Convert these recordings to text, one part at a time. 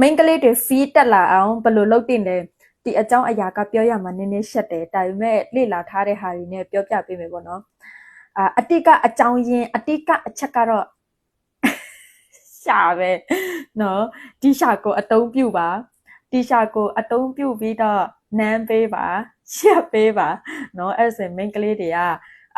မိန်းကလေးတွေ fee တက်လာအောင်ဘယ်လိုလုပ်တင်လဲဒီအကြောင်းအရာကပြောရမှာနည်းနည်းရှက်တယ်ဒါပေမဲ့လေ့လာထားတဲ့ဟာတွေနဲ့ပြောပြပေးမယ်ပေါ့နော်အာအတိကအကြောင်းရင်းအတိကအချက်ကတော့ရှာပဲနော်ဒီရှာကိုအတုံးပြူပါဒီရှာကိုအတုံးပြူပြီးတော့နမ်းပေးပါရှက်ပေးပါနော်အဲ့ဒါဆိုရင်မိန်းကလေးတွေက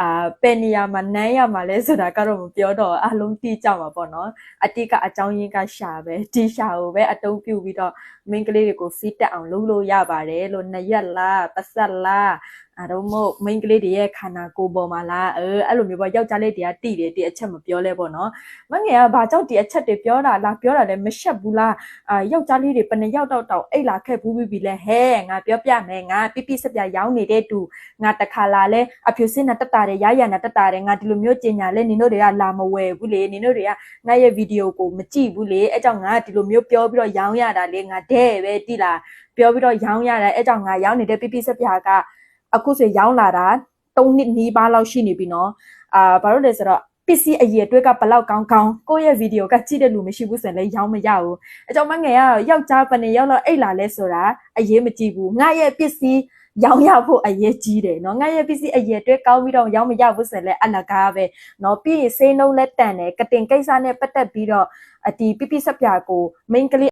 အာပယ်နေရမှာနမ်းရမှာလဲဆိုတာကတော့မပြောတော့ဘူးအလုံးတိကြမှာပေါ့နော်အတိကအကြောင်းရင်းကရှာပဲဒီရှာကိုပဲအတုံးပြူပြီးတော့မိန်းကလေးတွေကို feed တက်အောင်လုပ်လို့ရပါတယ်လို့နှစ်ရက်လားတစ်ဆက်လား အဲ့တော့မို့မိန်းကလေးတွေရဲ့ခန္ဓာကိုယ်ပေါ်မှာလားအဲအဲ့လိုမျိုးပေါ့ယောက်ျားလေးတွေကတိတယ်ဒီအချက်မပြောလဲပေါ့နော်မငယ်ကဘာကြောင့်ဒီအချက်တွေပြောတာလားပြောတာလည်းမရှက်ဘူးလားအာယောက်ျားလေးတွေဘယ်နှစ်ယောက်တော့တောင်အိတ်လာခဲ့ဘူးပြီလဲဟဲ့ငါပြောပြမယ်ငါပြပြစပြရောင်းနေတဲ့တူငါတခါလာလဲအဖြူစင်းနဲ့တက်တာတယ်ရရနဲ့တက်တာတယ်ငါဒီလိုမျိုးကြင်ညာလဲနင်တို့တွေကလာမဝယ်ဘူးလေနင်တို့တွေကငါရဲ့ဗီဒီယိုကိုမကြည့်ဘူးလေအဲကြောင့်ငါဒီလိုမျိုးပြောပြီးတော့ရောင်းရတာလေငါတဲ့ပဲတိလားပြောပြီးတော့ရောင်းရတယ်အဲကြောင့်ငါရောင်းနေတဲ့ပြပြစပြက အခုဆိုရောင်းလာတာ3နှစ်နီးပါးလောက်ရှိနေပြီနော်အာဘာလို့လဲဆိုတော့ ပစ္စည်းအရေးအတွက်ကဘလောက်ကောင်းကောင်းကိုယ့်ရဲ့ဗီဒီယိုကကြည့်တဲ့လူမရှိဘူးဆိုရင်လည်းရောင်းမရဘူးအကြောင်းမငယ်ကယောက်ျားပနေရောက်တော့အိတ်လာလဲဆိုတာအရေးမကြည့်ဘူးငါရဲ့ပစ္စည်းရောင်းရဖို့အရေးကြီးတယ်เนาะငါရဲ့ပစ္စည်းအရေးအတွက်ကောင်းပြီးတော့ရောင်းမရဘူးဆိုရင်လည်းအလကားပဲเนาะပြီးရင်စိတ်နှုံးလက်တန်တယ်ကတင်ကိစ္စနဲ့ပတ်သက်ပြီးတော့အတီပြပြဆက်ပြကို main ကလေး